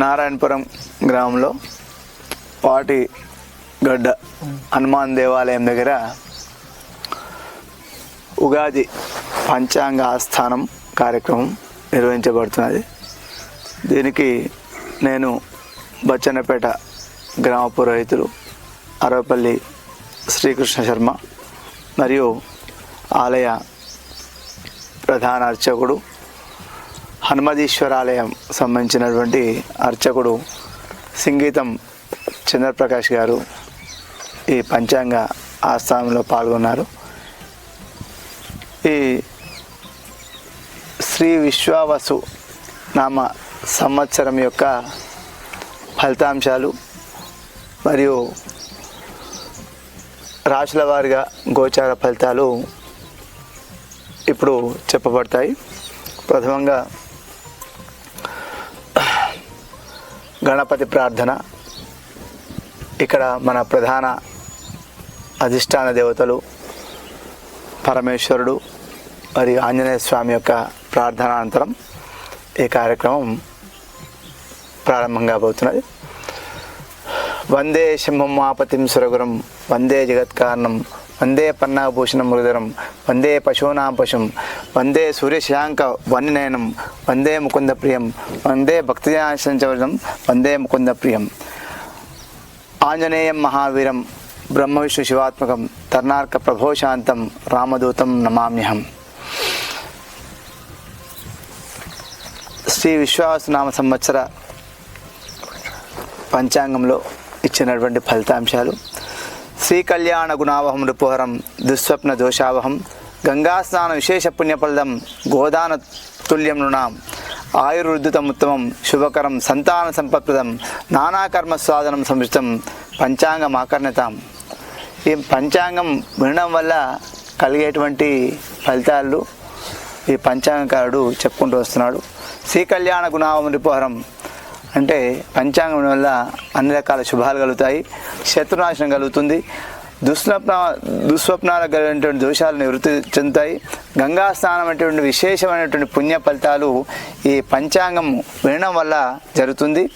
నారాయణపురం గ్రామంలో పాటి గడ్డ హనుమాన్ దేవాలయం దగ్గర ఉగాది పంచాంగ ఆస్థానం కార్యక్రమం నిర్వహించబడుతున్నది. దీనికి నేను బచ్చన్నపేట గ్రామ పురోహితులు అరవపల్లి శ్రీకృష్ణ శర్మ మరియు ఆలయ ప్రధాన అర్చకుడు హనుమదీశ్వరాలయం సంబంధించినటువంటి అర్చకుడు సంగీతం చంద్రప్రకాష్ గారు ఈ పంచాంగ ఆస్థానంలో పాల్గొన్నారు. ఈ శ్రీ విశ్వావసు నామ సంవత్సరం యొక్క ఫలితాంశాలు మరియు రాశుల వారిగా గోచార ఫలితాలు ఇప్పుడు చెప్పబడతాయి. ప్రథమంగా గణపతి ప్రార్థన. ఇక్కడ మన ప్రధాన అధిష్టాన దేవతలు పరమేశ్వరుడు మరియు ఆంజనేయ స్వామి యొక్క ప్రార్థనానంతరం ఈ కార్యక్రమం ప్రారంభం కాబోతున్నది. వందే శంభమాపతిం సురగురం వందే జగత్కారణం వందే పన్నాభూషణం మృదరం వందే పశూనాం పశుం వందే సూర్యశాంక వన్యనయనం వందే ముకుంద ప్రియం వందే భక్తిజాసంచవరం వందే ముకుంద ప్రియం ఆంజనేయం మహావీరం బ్రహ్మ విష్ణు శివాత్మకం తర్నార్క ప్రభోశాంతం రామదూతం నమామ్యహం. శ్రీ విశ్వాసనామ సంవత్సర పంచాంగంలో ఇచ్చినటువంటి ఫలితాంశాలు శ్రీ కళ్యాణ గుణావహం నృపుహరం దుస్వప్న దోషావహం గంగాస్నాన విశేష పుణ్యఫలదం గోదాన తుల్యం నృణాం ఆయుర్వృద్ధుతముత్తమం శుభకరం సంతాన సంపత్ప్రదం నానాకర్మ సాధనం సంయుక్తం పంచాంగం ఆకర్ణతాం ఈ పంచాంగం వినడం వల్ల కలిగేటువంటి ఫలితాలు ఈ పంచాంగకారుడు చెప్పుకుంటూ వస్తున్నాడు. శ్రీకళ్యాణ గుణావం రిపోహరం అంటే పంచాంగం వల్ల అన్ని రకాల శుభాలు కలుగుతాయి శత్రునాశనం కలుగుతుంది. దుస్వప్న దుస్వప్నాలకు కలిగినటువంటి దోషాలు నివృత్తి చెందుతాయి. గంగా స్నానం అనేటువంటి విశేషమైనటువంటి పుణ్య ఫలితాలు ఈ పంచాంగం వినడం వల్ల జరుగుతుంది.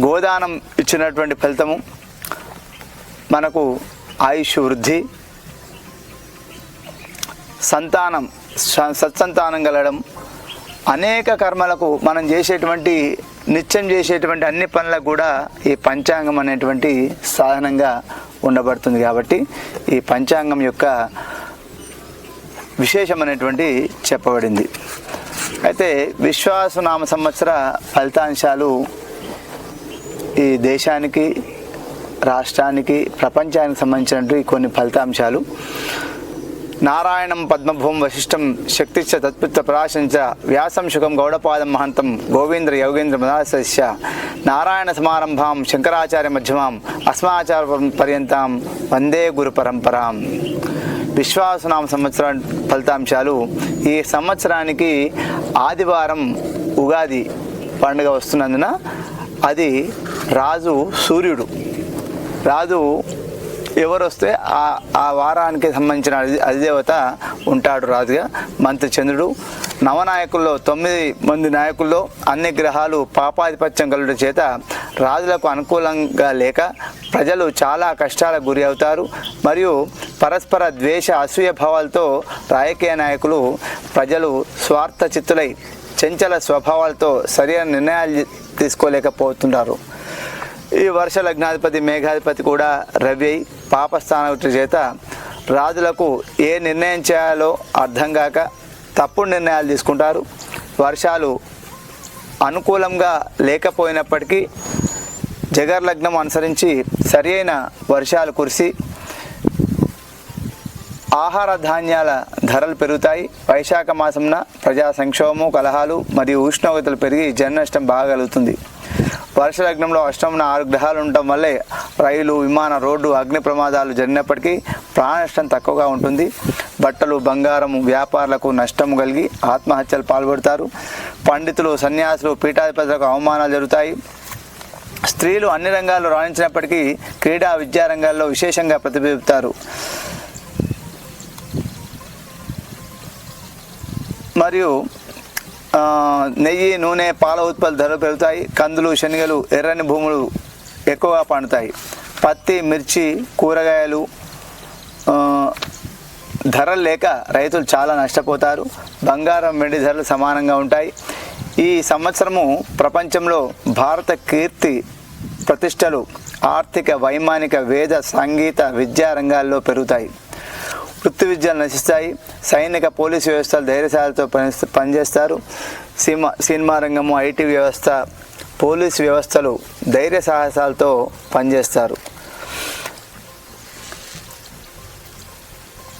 గోదానం ఇచ్చినటువంటి ఫలితము మనకు ఆయుష్ వృద్ధి సంతానం స- సత్సంతానం కలగడం అనేక కర్మలకు మనం చేసేటువంటి నిత్యం చేసేటువంటి అన్ని పనులకు కూడా ఈ పంచాంగం అనేటువంటి సాధనంగా ఉండబడుతుంది కాబట్టి ఈ పంచాంగం యొక్క విశేషమైనటువంటి చెప్పబడింది. అయితే విశ్వాసనామ సంవత్సర ఫలితాంశాలు ఈ దేశానికి రాష్ట్రానికి ప్రపంచానికి సంబంధించినటువంటి కొన్ని ఫలితాంశాలు. నారాయణం పద్మభూం వశిష్టం శక్తిశ్చ తత్పుత్ర పరాశంచ వ్యాసం శుకం గౌడపాదం మహంతం గోవింద్ర యోగేంద్ర మదాసస్య నారాయణ సమారంభాం శంకరాచార్య మధ్యమాం అస్మాచార పర్యంతం వందే గురు పరంపరాం. విశ్వాసనామ సంవత్సర ఫలితాంశాలు ఈ సంవత్సరానికి ఆదివారం ఉగాది పండుగ వస్తున్నందున అది రాజు సూర్యుడు. రాజు ఎవరు వస్తే ఆ ఆ వారానికి సంబంధించిన అధి అధిదేవత ఉంటాడు రాజుగా. మంత్రి చంద్రుడు. నవనాయకుల్లో తొమ్మిది మంది నాయకుల్లో అన్ని గ్రహాలు పాపాధిపత్యం కలుగుట చేత రాజులకు అనుకూలంగా లేక ప్రజలు చాలా కష్టాలకు గురి అవుతారు. మరియు పరస్పర ద్వేష అసూయ భావాలతో రాజకీయ నాయకులు ప్రజలు స్వార్థ చిత్తులై చంచల స్వభావాలతో సరైన నిర్ణయాలు తీసుకోలేకపోతుంటారు. ఈ వర్ష లగ్నాధిపతి మేఘాధిపతి కూడా రవి అయి పాపస్థానం చేత రాజులకు ఏ నిర్ణయం చేయాలో అర్థం కాక తప్పుడు నిర్ణయాలు తీసుకుంటారు. వర్షాలు అనుకూలంగా లేకపోయినప్పటికీ జగర్ లగ్నం అనుసరించి సరి అయిన వర్షాలు కురిసి ఆహార ధాన్యాల ధరలు పెరుగుతాయి. వైశాఖ మాసంన ప్రజా సంక్షోభము కలహాలు మరియు ఉష్ణోగ్రతలు పెరిగి జన నష్టం బాగా కలుగుతుంది. వర్ష లగ్నంలో అష్టమున ఆరు గ్రహాలు ఉండటం వల్లే రైలు విమాన రోడ్డు అగ్ని ప్రమాదాలు జరిగినప్పటికీ ప్రాణ నష్టం తక్కువగా ఉంటుంది. బట్టలు బంగారం వ్యాపారులకు నష్టం కలిగి ఆత్మహత్యలు పాల్పడతారు. పండితులు సన్యాసులు పీఠాధిపతులకు అవమానాలు జరుగుతాయి. స్త్రీలు అన్ని రంగాల్లో రాణించినప్పటికీ క్రీడా విద్యా రంగాల్లో విశేషంగా ప్రతిబింబిస్తారు. మరియు నెయ్యి నూనె పాల ఉత్పత్తులు ధరలు పెరుగుతాయి. కందులు శనగలు ఎర్రని భూములు ఎక్కువగా పండుతాయి. పత్తి మిర్చి కూరగాయలు ధరలు లేక రైతులు చాలా నష్టపోతారు. బంగారం వెండి ధరలు సమానంగా ఉంటాయి. ఈ సంవత్సరము ప్రపంచంలో భారత కీర్తి ప్రతిష్టలు ఆర్థిక వైమానిక వేద సంగీత విద్యా రంగాల్లో పెరుగుతాయి. వృత్తి విద్యలు నశిస్తాయి. సైనిక పోలీసు వ్యవస్థలు ధైర్యశాలతో పని పనిచేస్తారు. సినిమా సినిమా రంగము ఐటీ వ్యవస్థ పోలీసు వ్యవస్థలు ధైర్య సాహసాలతో పనిచేస్తారు.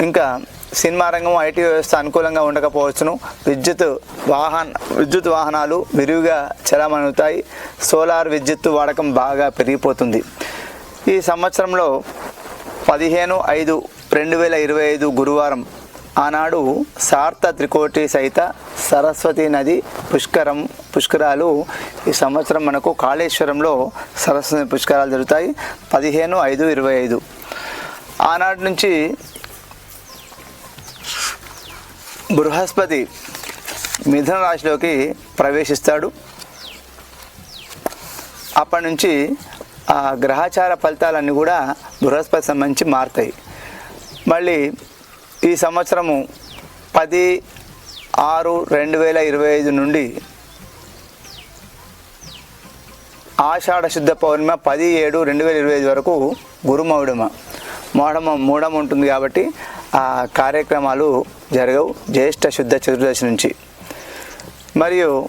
ఇంకా సినిమా రంగం ఐటీ వ్యవస్థ అనుకూలంగా ఉండకపోవచ్చును. విద్యుత్ వాహన విద్యుత్ వాహనాలు విరివిగా చలమనుతాయి సోలార్ విద్యుత్ వాడకం బాగా పెరిగిపోతుంది. ఈ సంవత్సరంలో పదిహేను ఐదు రెండు వేల ఇరవై ఐదు గురువారం ఆనాడు సార్త త్రికోటి సహిత సరస్వతి నది పుష్కరం పుష్కరాలు ఈ సంవత్సరం మనకు కాళేశ్వరంలో సరస్వతి పుష్కరాలు జరుగుతాయి. పదిహేను ఐదు ఇరవై ఐదు. ఆనాటి నుంచి బృహస్పతి మిథున రాశిలోకి ప్రవేశిస్తాడు. అప్పటి నుంచి ఆ గ్రహచార ఫలితాలన్నీ కూడా బృహస్పతి సంబంధించి మారుతాయి. మళ్ళీ ఈ సంవత్సరము పది ఆరు రెండు వేల ఇరవై ఐదు నుండి ఆషాఢ శుద్ధ పౌర్ణిమ పది ఏడు రెండు వేల ఇరవై ఐదు వరకు గురుమౌడమ మోడమ మూడమ ఉంటుంది కాబట్టి ఆ కార్యక్రమాలు జరగవు. జ్యేష్ఠ శుద్ధ చతుర్దశి నుంచి. మరియు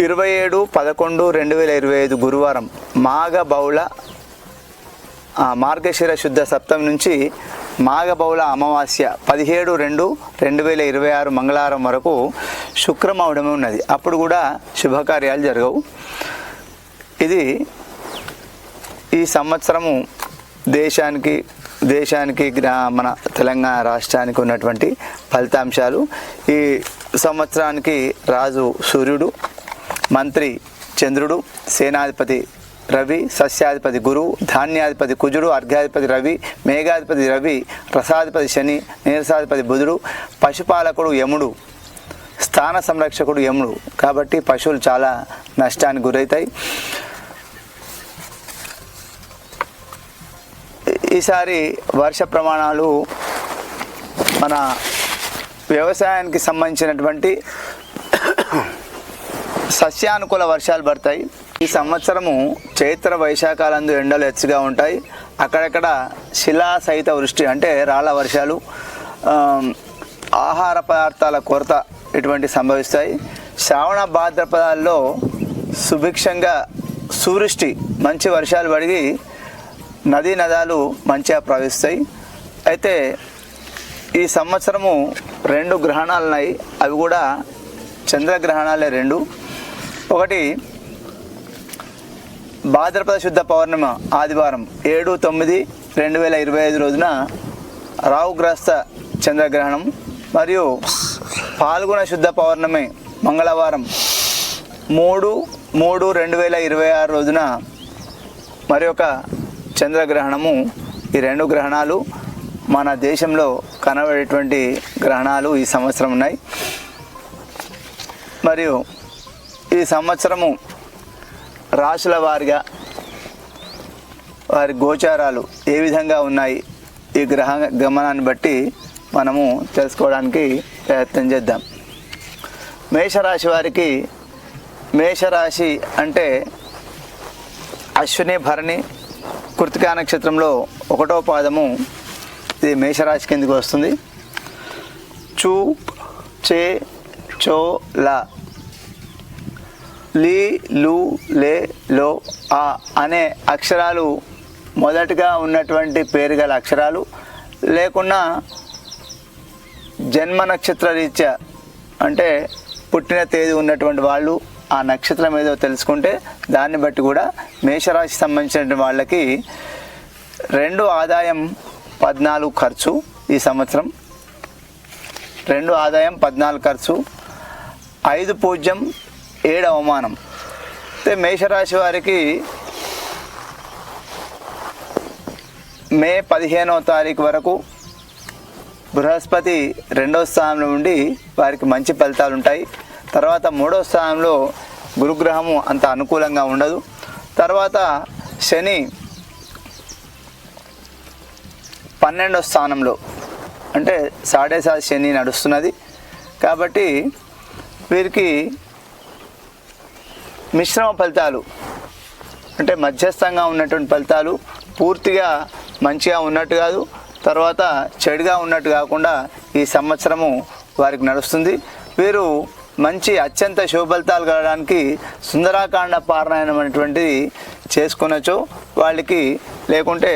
ఇరవై ఏడు పదకొండు రెండు వేల ఇరవై ఐదు గురువారం మాఘ బౌళ మార్గశిర శుద్ధ సప్తమి నుంచి మాఘబౌల అమావాస్య పదిహేడు రెండు రెండు వేల ఇరవై ఆరు మంగళవారం వరకు శుక్రమౌడమే ఉన్నది. అప్పుడు కూడా శుభకార్యాలు జరగవు. ఇది ఈ సంవత్సరము దేశానికి దేశానికి గ్రా మన తెలంగాణ రాష్ట్రానికి ఉన్నటువంటి ఫలితాంశాలు. ఈ సంవత్సరానికి రాజు సూర్యుడు మంత్రి చంద్రుడు సేనాధిపతి రవి సస్యాధిపతి గురువు ధాన్యాధిపతి కుజుడు అర్ఘాధిపతి రవి మేఘాధిపతి రవి రసాధిపతి శని నీరసాధిపతి బుధుడు పశుపాలకుడు యముడు స్థాన సంరక్షకుడు యముడు. కాబట్టి పశువులు చాలా నష్టానికి గురవుతాయి ఈసారి వర్ష ప్రమాణాలు మన వ్యవసాయానికి సంబంధించినటువంటి సస్యానుకూల వర్షాలు పడతాయి. ఈ సంవత్సరము చైత్ర వైశాఖాలందు ఎండలు హెచ్చుగా ఉంటాయి. అక్కడక్కడ శిలా సహిత వృష్టి అంటే రాళ్ళ వర్షాలు ఆహార పదార్థాల కొరత ఇటువంటి సంభవిస్తాయి. శ్రావణ భాద్రపదాల్లో సుభిక్షంగా సూవృష్టి మంచి వర్షాలు పడి నదీ నదాలు మంచిగా ప్రవహిస్తాయి. అయితే ఈ సంవత్సరము రెండు గ్రహణాలు ఉన్నాయి అవి కూడా చంద్రగ్రహణాలే రెండు. ఒకటి భాద్రపద శుద్ధ పౌర్ణమి ఆదివారం ఏడు తొమ్మిది రెండు వేల ఇరవై ఐదు రోజున రావుగ్రస్త చంద్రగ్రహణం మరియు పాల్గొన శుద్ధ పౌర్ణమి మంగళవారం మూడు మూడు రెండు వేల ఇరవై ఆరు రోజున మరి ఒక చంద్రగ్రహణము. ఈ రెండు గ్రహణాలు మన దేశంలో కనబడేటువంటి గ్రహణాలు ఈ సంవత్సరం ఉన్నాయి. మరియు ఈ సంవత్సరము రాశుల వారిగా వారి గోచారాలు ఏ విధంగా ఉన్నాయి ఈ గ్రహ గమనాన్ని బట్టి మనము తెలుసుకోవడానికి ప్రయత్నం చేద్దాం. మేషరాశి వారికి మేషరాశి అంటే అశ్విని భరణి కృతికా నక్షత్రంలో ఒకటో పాదము ఇది మేషరాశి కిందకి వస్తుంది? చూ చే చో లా. లీ లు లే లో ఆ అనే అక్షరాలు మొదటగా ఉన్నటువంటి పేరు గల అక్షరాలు. లేకున్నా జన్మ నక్షత్ర రీత్యా అంటే పుట్టిన తేదీ ఉన్నటువంటి వాళ్ళు ఆ నక్షత్రం ఏదో తెలుసుకుంటే దాన్ని బట్టి కూడా మేషరాశి సంబంధించిన వాళ్ళకి రెండు ఆదాయం పద్నాలుగు ఖర్చు ఈ సంవత్సరం. రెండు ఆదాయం పద్నాలుగు ఖర్చు. ఐదు పూజ్యం ఏడు అవమానం. అయితే మేషరాశి వారికి మే పదిహేనవ తారీఖు వరకు బృహస్పతి రెండవ స్థానంలో ఉండి వారికి మంచి ఫలితాలు ఉంటాయి తర్వాత మూడో స్థానంలో గురుగ్రహము అంత అనుకూలంగా ఉండదు. తర్వాత శని పన్నెండో స్థానంలో అంటే సాడేసాది శని నడుస్తున్నది. కాబట్టి వీరికి మిశ్రమ ఫలితాలు. అంటే మధ్యస్థంగా ఉన్నటువంటి ఫలితాలు పూర్తిగా మంచిగా ఉన్నట్టు కాదు తర్వాత చెడుగా ఉన్నట్టు కాకుండా ఈ సంవత్సరము వారికి నడుస్తుంది. వీరు మంచి అత్యంత శుభ ఫలితాలు కలగడానికి సుందరాకాండ పారాయణం అనేటువంటిది చేసుకునొచ్చు. వాళ్ళకి లేకుంటే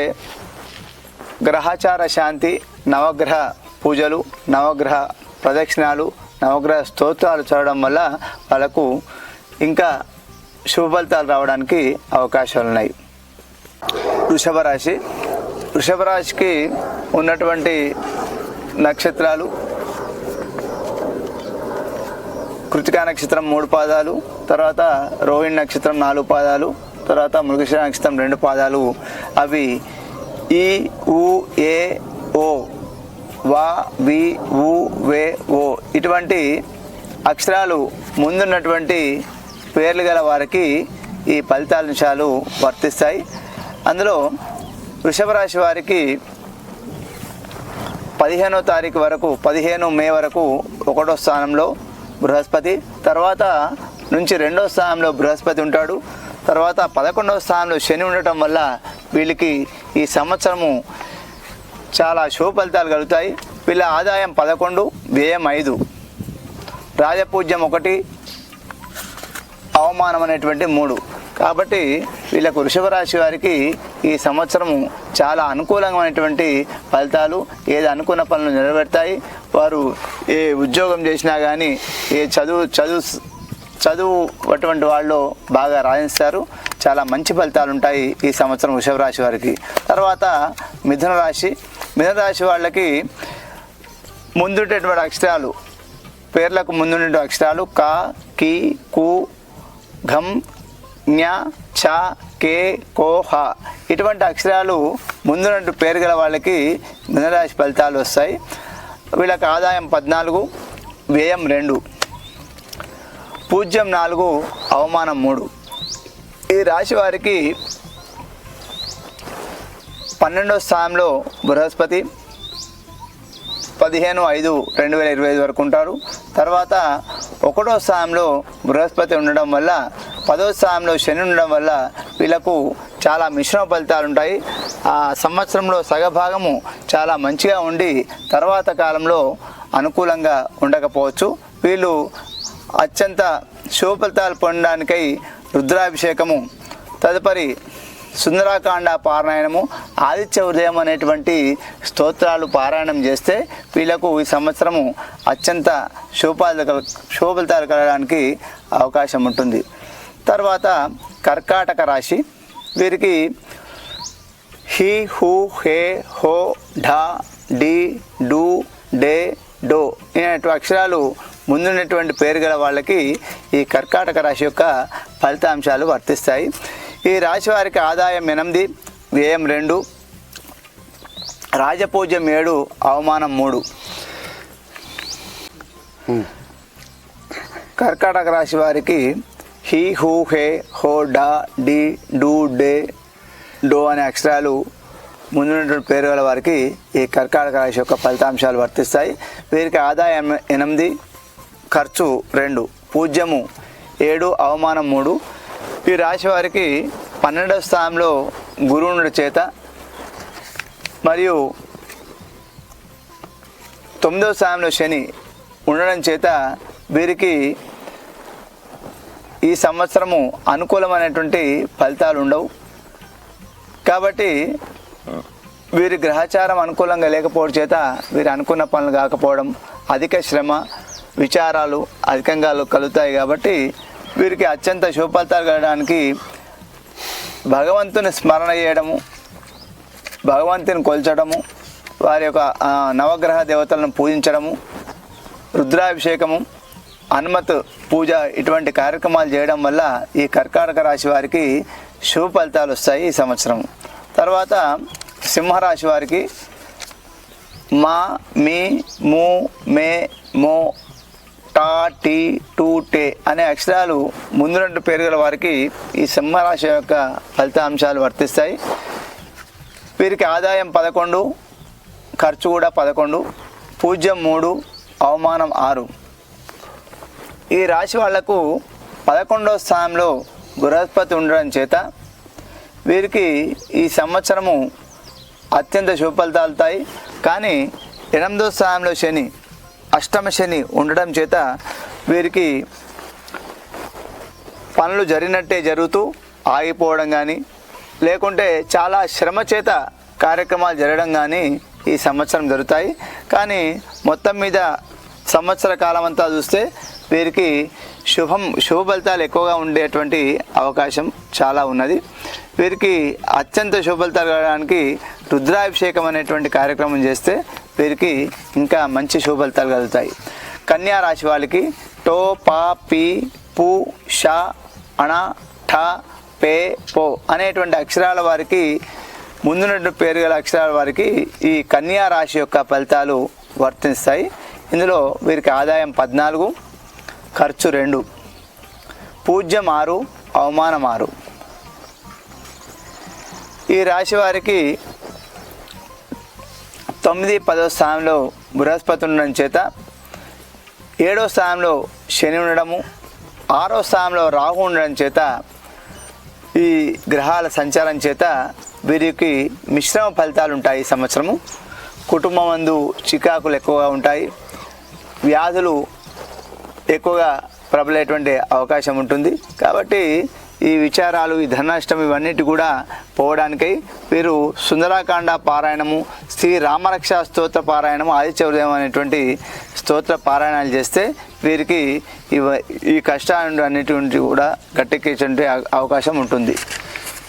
గ్రహచార శాంతి నవగ్రహ పూజలు నవగ్రహ ప్రదక్షిణాలు నవగ్రహ స్తోత్రాలు చదవడం వల్ల వాళ్ళకు ఇంకా శుభ ఫలితాలు రావడానికి అవకాశాలు ఉన్నాయి వృషభ రాశి వృషభ రాశికి ఉన్నటువంటి నక్షత్రాలు కృతికా నక్షత్రం మూడు పాదాలు తర్వాత రోహిణి నక్షత్రం నాలుగు పాదాలు తర్వాత మృగశిర నక్షత్రం రెండు పాదాలు. అవి ఈ ఉ ఏ ఓ వా వి ఉ వే ఓ. ఇటువంటి అక్షరాలు ముందున్నటువంటి పేర్లు గల వారికి ఈ ఫలితాంశాలు వర్తిస్తాయి. అందులో వృషభ రాశి వారికి పదిహేనో తారీఖు వరకు పదిహేను మే వరకు ఒకటో స్థానంలో బృహస్పతి తర్వాత నుంచి రెండో స్థానంలో బృహస్పతి ఉంటాడు. తర్వాత పదకొండవ స్థానంలో శని ఉండటం వల్ల వీళ్ళకి ఈ సంవత్సరము చాలా శుభ ఫలితాలు కలుగుతాయి. వీళ్ళ ఆదాయం పదకొండు వ్యయం ఐదు. రాజపూజ్యం ఒకటి అవమానం అనేటువంటి మూడు. కాబట్టి వీళ్ళకు వృషభరాశి వారికి ఈ సంవత్సరము చాలా అనుకూలమైనటువంటి ఫలితాలు ఏది అనుకున్న పనులు నెరవేరుతాయి వారు ఏ ఉద్యోగం చేసినా కానీ ఏ చదువు చదువు చదువు అటువంటి వాళ్ళు బాగా రాణిస్తారు. చాలా మంచి ఫలితాలు ఉంటాయి ఈ సంవత్సరం వృషభరాశి వారికి. తర్వాత మిథున రాశి. మిథున రాశి వాళ్ళకి ముందుండేటువంటి అక్షరాలు పేర్లకు ముందుండే అక్షరాలు కా కి కు ఘం జ్ఞ చ కే కో హ. ఇటువంటి అక్షరాలు ముందున్నట్టు పేరు గల వాళ్ళకి మిథునరాశి ఫలితాలు వస్తాయి. వీళ్ళకి ఆదాయం పద్నాలుగు వ్యయం రెండు. పూజ్యం నాలుగు అవమానం మూడు. ఈ రాశి వారికి పన్నెండో స్థానంలో బృహస్పతి పదిహేను ఐదు రెండు వేల ఇరవై ఐదు వరకు ఉంటారు. తర్వాత ఒకటో స్థానంలో బృహస్పతి ఉండడం వల్ల పదో స్థానంలో శని ఉండడం వల్ల వీళ్ళకు చాలా మిశ్రమ ఫలితాలు ఉంటాయి. ఆ సంవత్సరంలో సగభాగము చాలా మంచిగా ఉండి తర్వాత కాలంలో అనుకూలంగా ఉండకపోవచ్చు. వీళ్ళు అత్యంత శుభ ఫలితాలు పొందడానికై రుద్రాభిషేకము తదుపరి సుందరాకాండ పారాయణము ఆదిత్య ఉదయం అనేటువంటి స్తోత్రాలు పారాయణం చేస్తే వీళ్ళకు ఈ సంవత్సరము అత్యంత శుభాలు శుభఫలితాలు కలగడానికి అవకాశం ఉంటుంది. తర్వాత కర్కాటక రాశి వీరికి హీ హూ హే హో ఢా డి డు డే డో అనేటువంటి అక్షరాలు ముందున్నటువంటి పేరు గల వాళ్ళకి ఈ కర్కాటక రాశి యొక్క ఫలితాంశాలు వర్తిస్తాయి. ఈ రాశి వారికి ఆదాయం ఎనిమిది వ్యయం రెండు రాజపూజ్యం ఏడు అవమానం మూడు. కర్కాటక రాశి వారికి హీ హూ హే హో డా డి డూ డే డో అనే అక్షరాలు ముందున్నటువంటి పేరు గల వారికి ఈ కర్కాటక రాశి యొక్క ఫలితాంశాలు వర్తిస్తాయి. వీరికి ఆదాయం ఎనిమిది ఖర్చు రెండు పూజ్యము ఏడు అవమానం మూడు ఈ రాశి వారికి పన్నెండవ స్థానంలో గురువునుడి చేత మరియు తొమ్మిదవ స్థానంలో శని ఉండడం చేత వీరికి ఈ సంవత్సరము అనుకూలమైనటువంటి ఫలితాలు ఉండవు. కాబట్టి వీరి గ్రహచారం అనుకూలంగా లేకపోవడం చేత వీరు అనుకున్న పనులు కాకపోవడం అధిక శ్రమ విచారాలు అధికంగా కలుగుతాయి కాబట్టి వీరికి అత్యంత శుభఫలితాలు కలగడానికి భగవంతుని స్మరణ చేయడము భగవంతుని కొల్చడము వారి యొక్క నవగ్రహ దేవతలను పూజించడము రుద్రాభిషేకము హనుమత్ పూజ ఇటువంటి కార్యక్రమాలు చేయడం వల్ల ఈ కర్కాటక రాశి వారికి శుభ ఫలితాలు వస్తాయి ఈ సంవత్సరం. తర్వాత సింహరాశి వారికి మా మీ మూ మే మో టా టీ టూ టే అనే అక్షరాలు ముందు రెండు పేరు గల వారికి ఈ సింహరాశి యొక్క ఫలితాంశాలు వర్తిస్తాయి. వీరికి ఆదాయం పదకొండు ఖర్చు కూడా పదకొండు పూజ్యం మూడు అవమానం ఆరు. ఈ రాశి వాళ్ళకు పదకొండవ స్థానంలో బృహస్పతి ఉండడం చేత వీరికి ఈ సంవత్సరము అత్యంత శుభ ఫలితాలుతాయి కానీ ఎనిమిదో స్థానంలో శని అష్టమ శని ఉండడం చేత వీరికి పనులు జరిగినట్టే జరుగుతూ ఆగిపోవడం కానీ లేకుంటే చాలా శ్రమ చేత కార్యక్రమాలు జరగడం కానీ ఈ సంవత్సరం జరుగుతాయి. కానీ మొత్తం మీద సంవత్సర కాలం అంతా చూస్తే వీరికి శుభం శుభ ఫలితాలు ఎక్కువగా ఉండేటువంటి అవకాశం చాలా ఉన్నది. వీరికి అత్యంత శుభ ఫలితాలు కలగడానికి రుద్రాభిషేకం అనేటువంటి కార్యక్రమం చేస్తే వీరికి ఇంకా మంచి శుభఫలితాలు కలుగుతాయి. కన్యా రాశి వాళ్ళకి టో పా పి పు ష అణ ఠ పే పో అనేటువంటి అక్షరాల వారికి ముందున్నటువంటి పేరు గల అక్షరాల వారికి ఈ కన్యా రాశి యొక్క ఫలితాలు వర్తిస్తాయి. ఇందులో వీరికి ఆదాయం పద్నాలుగు ఖర్చు రెండు పూజ్యం ఆరు అవమానం ఆరు. ఈ రాశి వారికి తొమ్మిది పదో స్థానంలో బృహస్పతి ఉండడం చేత ఏడో స్థానంలో శని ఉండడము ఆరో స్థానంలో రాహు ఉండడం చేత ఈ గ్రహాల సంచారం చేత వీరికి మిశ్రమ ఫలితాలు ఉంటాయి ఈ సంవత్సరము. కుటుంబం అందు చికాకులు ఎక్కువగా ఉంటాయి. వ్యాధులు ఎక్కువగా ప్రబలేటువంటి అవకాశం ఉంటుంది. కాబట్టి ఈ విచారాలు ఈ ధనష్టం ఇవన్నిటి కూడా పోవడానికై వీరు సుందరాకాండ పారాయణము శ్రీ రామరక్ష స్తోత్ర పారాయణము ఆదిత్య అనేటువంటి స్తోత్ర పారాయణాలు చేస్తే వీరికి ఇవ ఈ కష్టాలు అన్నిటి కూడా గట్టెక్కేటువంటి అవకాశం ఉంటుంది.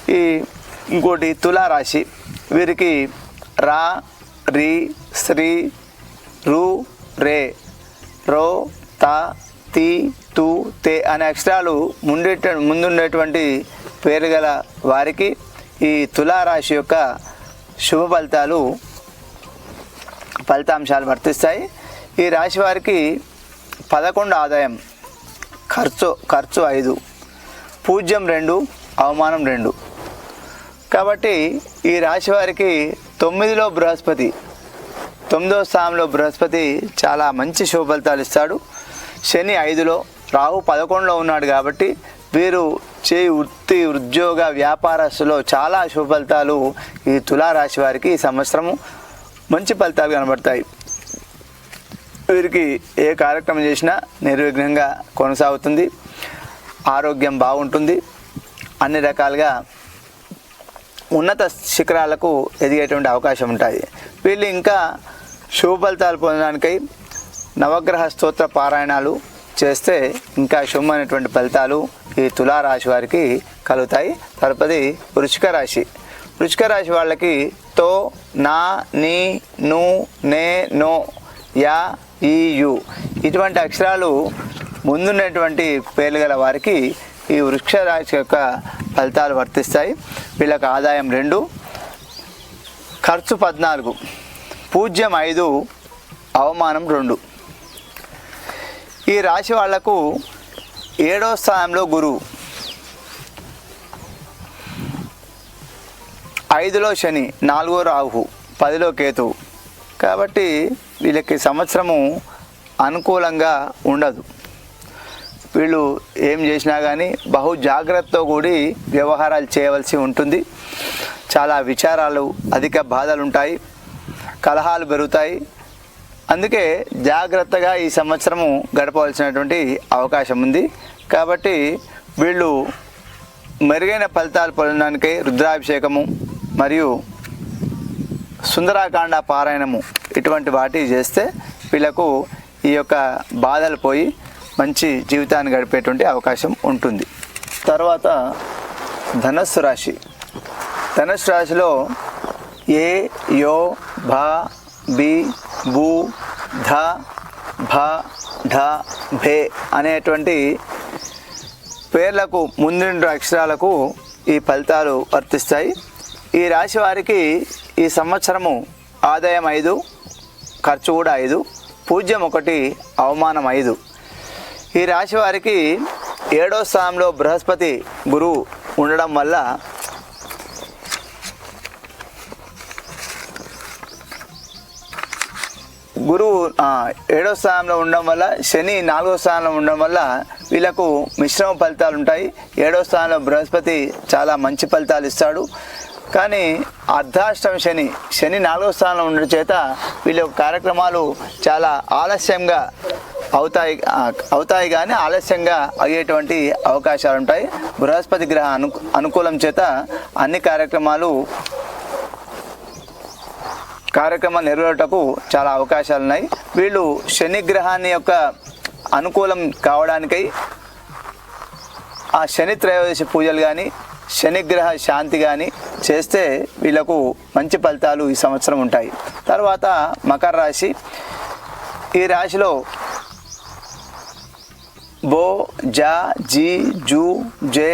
ఈ ఇంకోటి తులారాశి వీరికి రా రి శ్రీ రు రే రో తా తి తు తే అనే అక్షరాలు ముండేట ముందుండేటువంటి పేరు గల వారికి ఈ తులారాశి యొక్క శుభ ఫలితాలు ఫలితాంశాలు వర్తిస్తాయి. ఈ రాశి వారికి పదకొండు ఆదాయం ఖర్చు ఖర్చు ఐదు పూజ్యం రెండు అవమానం రెండు. కాబట్టి ఈ రాశి వారికి తొమ్మిదిలో బృహస్పతి తొమ్మిదో స్థానంలో బృహస్పతి చాలా మంచి శుభ ఫలితాలు ఇస్తాడు. శని ఐదులో రాహు పదకొండులో ఉన్నాడు కాబట్టి వీరు చే వృత్తి ఉద్యోగ వ్యాపారస్తులో చాలా శుభ ఫలితాలు ఈ తులారాశి వారికి ఈ సంవత్సరము మంచి ఫలితాలు కనబడతాయి. వీరికి ఏ కార్యక్రమం చేసినా నిర్విఘ్నంగా కొనసాగుతుంది. ఆరోగ్యం బాగుంటుంది. అన్ని రకాలుగా ఉన్నత శిఖరాలకు ఎదిగేటువంటి అవకాశం ఉంటుంది వీళ్ళు ఇంకా శుభ ఫలితాలు పొందడానికై నవగ్రహ స్తోత్ర పారాయణాలు చేస్తే ఇంకా శుభమైనటువంటి ఫలితాలు ఈ తులారాశి వారికి కలుగుతాయి. తదుపరి వృషిక రాశి. వృషిక రాశి వాళ్ళకి తో నా నీ ను నే నో యా ఈ యు ఇటువంటి అక్షరాలు ముందున్నటువంటి పేర్లు గల వారికి ఈ వృక్ష రాశి యొక్క ఫలితాలు వర్తిస్తాయి. వీళ్ళకి ఆదాయం రెండు ఖర్చు పద్నాలుగు పూజ్యం ఐదు అవమానం రెండు. ఈ రాశి వాళ్ళకు ఏడో స్థానంలో గురువు ఐదులో శని నాలుగో రాహు పదిలో కేతు. కాబట్టి వీళ్ళకి సంవత్సరము అనుకూలంగా ఉండదు. వీళ్ళు ఏం చేసినా కానీ బహు జాగ్రత్తతో కూడి వ్యవహారాలు చేయవలసి ఉంటుంది. చాలా విచారాలు అధిక బాధలు ఉంటాయి కలహాలు పెరుగుతాయి. అందుకే జాగ్రత్తగా ఈ సంవత్సరము గడపవలసినటువంటి అవకాశం ఉంది. కాబట్టి వీళ్ళు మెరుగైన ఫలితాలు పొందడానికి రుద్రాభిషేకము మరియు సుందరాకాండ పారాయణము ఇటువంటి వాటి చేస్తే వీళ్ళకు ఈ యొక్క బాధలు పోయి మంచి జీవితాన్ని గడిపేటువంటి అవకాశం ఉంటుంది. తర్వాత ధనస్సు రాశి. ధనస్సు రాశిలో ఏ యో భా బి భూ ధ భ ఢ భే అనేటువంటి పేర్లకు ముందు అక్షరాలకు ఈ ఫలితాలు వర్తిస్తాయి. ఈ రాశి వారికి ఈ సంవత్సరము ఆదాయం ఐదు ఖర్చు కూడా ఐదు పూజ్యం ఒకటి అవమానం ఐదు. ఈ రాశి వారికి ఏడో స్థానంలో బృహస్పతి గురువు ఉండడం వల్ల గురువు ఏడో స్థానంలో ఉండడం వల్ల శని నాలుగో స్థానంలో ఉండడం వల్ల వీళ్ళకు మిశ్రమ ఫలితాలు ఉంటాయి. ఏడో స్థానంలో బృహస్పతి చాలా మంచి ఫలితాలు ఇస్తాడు. కానీ అర్ధాష్టమ శని శని నాలుగో స్థానంలో ఉండడం చేత వీళ్ళ కార్యక్రమాలు చాలా ఆలస్యంగా అవుతాయి అవుతాయి కానీ ఆలస్యంగా అయ్యేటువంటి అవకాశాలు ఉంటాయి. బృహస్పతి గ్రహ అను అనుకూలం చేత అన్ని కార్యక్రమాలు కార్యక్రమాలు నెరవేరుటకు చాలా అవకాశాలు ఉన్నాయి వీళ్ళు శనిగ్రహాన్ని యొక్క అనుకూలం కావడానికై ఆ శని త్రయోదశి పూజలు కానీ శనిగ్రహ శాంతి కానీ చేస్తే వీళ్ళకు మంచి ఫలితాలు ఈ సంవత్సరం ఉంటాయి. తర్వాత మకర రాశి. ఈ రాశిలో బో జా జీ జూ జే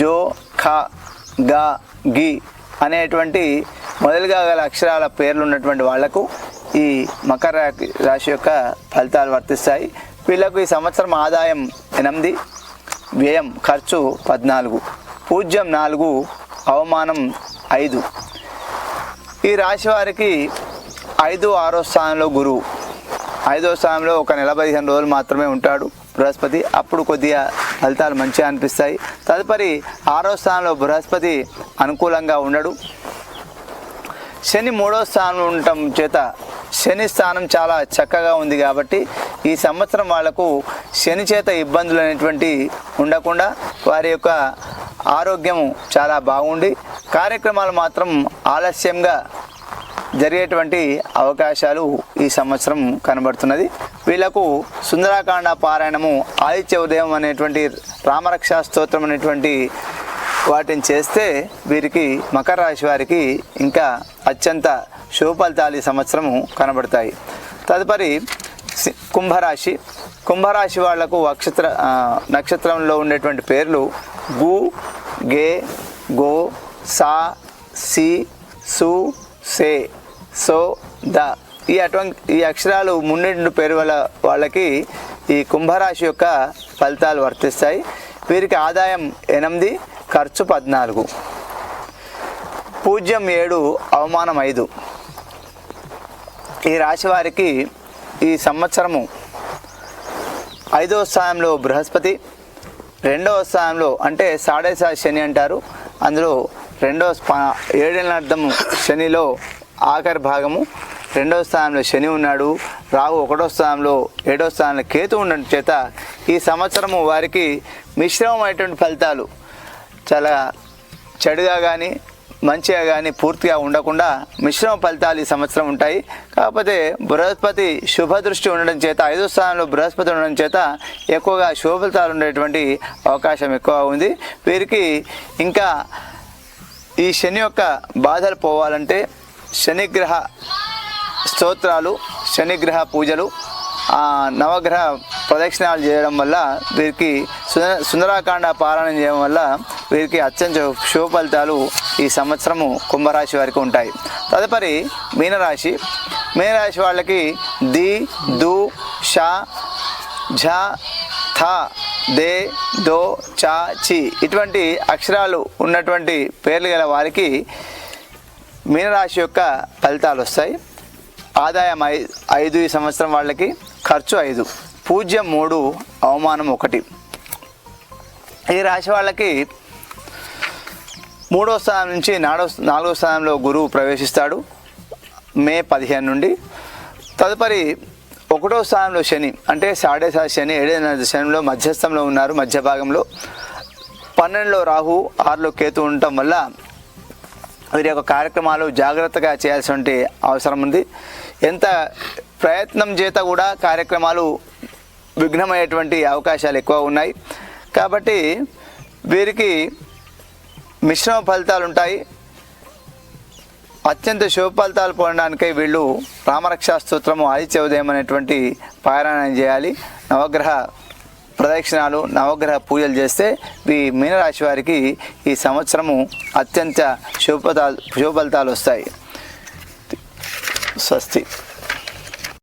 జో ఖ గా గి అనేటువంటి మొదలుగా గల అక్షరాల పేర్లు ఉన్నటువంటి వాళ్ళకు ఈ మకర రాశి యొక్క ఫలితాలు వర్తిస్తాయి. వీళ్ళకు ఈ సంవత్సరం ఆదాయం ఎనిమిది వ్యయం ఖర్చు పద్నాలుగు పూజ్యం నాలుగు అవమానం ఐదు. ఈ రాశి వారికి ఐదు ఆరో స్థానంలో గురువు. ఐదో స్థానంలో ఒక నెల పదిహేను రోజులు మాత్రమే ఉంటాడు బృహస్పతి. అప్పుడు కొద్దిగా ఫలితాలు మంచిగా అనిపిస్తాయి. తదుపరి ఆరో స్థానంలో బృహస్పతి అనుకూలంగా ఉండడు. శని మూడో స్థానంలో ఉండటం చేత శని స్థానం చాలా చక్కగా ఉంది కాబట్టి ఈ సంవత్సరం వాళ్ళకు శని చేత ఇబ్బందులు అనేటువంటి ఉండకుండా వారి యొక్క ఆరోగ్యం చాలా బాగుండి కార్యక్రమాలు మాత్రం ఆలస్యంగా జరిగేటువంటి అవకాశాలు ఈ సంవత్సరం కనబడుతున్నది. వీళ్ళకు సుందరాకాండ పారాయణము ఆదిత్య ఉదయం అనేటువంటి రామరక్షా స్తోత్రం అనేటువంటి వాటిని చేస్తే వీరికి మకర రాశి వారికి ఇంకా అత్యంత శుభఫలితాలు ఈ సంవత్సరము కనబడతాయి. తదుపరి సి- కుంభరాశి. కుంభరాశి వాళ్ళకు నక్షత్ర నక్షత్రంలో ఉండేటువంటి పేర్లు గు గే గో సా సి సు సే సో ద. ఈ అటువంటి ఈ అక్షరాలు మున్నెండు పేరు వల్ల వాళ్ళకి ఈ కుంభరాశి యొక్క ఫలితాలు వర్తిస్తాయి. వీరికి ఆదాయం ఎనిమిది ఖర్చు పద్నాలుగు. పూజ్యం ఏడు అవమానం ఐదు. ఈ రాశి వారికి ఈ సంవత్సరము ఐదవ స్థానంలో బృహస్పతి రెండవ స్థానంలో అంటే సాడేసా శని అంటారు. అందులో రెండవ స్పా ఏడేళ్ళ శనిలో ఆఖరి భాగము. రెండవ స్థానంలో శని ఉన్నాడు. రాహు ఒకటో స్థానంలో ఏడో స్థానంలో కేతు ఉండడం చేత ఈ సంవత్సరము వారికి మిశ్రమమైనటువంటి ఫలితాలు చాలా చెడుగా కానీ మంచిగా కానీ పూర్తిగా ఉండకుండా మిశ్రమ ఫలితాలు ఈ సంవత్సరం ఉంటాయి. కాకపోతే బృహస్పతి శుభ దృష్టి ఉండడం చేత ఐదో స్థానంలో బృహస్పతి ఉండడం చేత ఎక్కువగా శుభ ఫలితాలు ఉండేటువంటి అవకాశం ఎక్కువ ఉంది. వీరికి ఇంకా ఈ శని యొక్క బాధలు పోవాలంటే శనిగ్రహ స్తోత్రాలు శనిగ్రహ పూజలు ఆ, నవగ్రహ ప్రదక్షిణాలు చేయడం వల్ల వీరికి సుందర సుందరాకాండ పారాయణం చేయడం వల్ల వీరికి అత్యంత శుభ ఫలితాలు ఈ సంవత్సరము కుంభరాశి వారికి ఉంటాయి. తదుపరి మీనరాశి. మీనరాశి వాళ్ళకి ది దు షా ఝ థ దే దో చా చి ఇటువంటి అక్షరాలు ఉన్నటువంటి పేర్లు గల వారికి మీనరాశి యొక్క ఫలితాలు వస్తాయి. ఆదాయం ఐ ఐదు ఈ సంవత్సరం వాళ్ళకి ఖర్చు ఐదు. పూజ్యం మూడు అవమానం ఒకటి. ఈ రాశి వాళ్ళకి మూడో స్థానం నుంచి నాడో నాలుగో స్థానంలో గురువు ప్రవేశిస్తాడు మే పదిహేను నుండి. తదుపరి ఒకటో స్థానంలో శని అంటే సాడే సా శని ఏడైన శనిలో మధ్యస్థంలో ఉన్నారు మధ్య భాగంలో. పన్నెండులో రాహు ఆరులో కేతు ఉండటం వల్ల వీరి యొక్క కార్యక్రమాలు జాగ్రత్తగా చేయాల్సిన అవసరం ఉంది. ఎంత ప్రయత్నం చేత కూడా కార్యక్రమాలు విఘ్నమయ్యేటువంటి అవకాశాలు ఎక్కువ ఉన్నాయి. కాబట్టి వీరికి మిశ్రమ ఫలితాలు ఉంటాయి. అత్యంత శుభ ఫలితాలు పొందడానికై వీళ్ళు రామరక్షా స్తోత్రము ఆదిత్య ఉదయం అనేటువంటి పారాయణం చేయాలి. నవగ్రహ ప్రదక్షిణాలు నవగ్రహ పూజలు చేస్తే ఈ మీనరాశి వారికి ఈ సంవత్సరము అత్యంత శుభ ఫలితాలు శుభ ఫలితాలు వస్తాయి. స్వస్తి.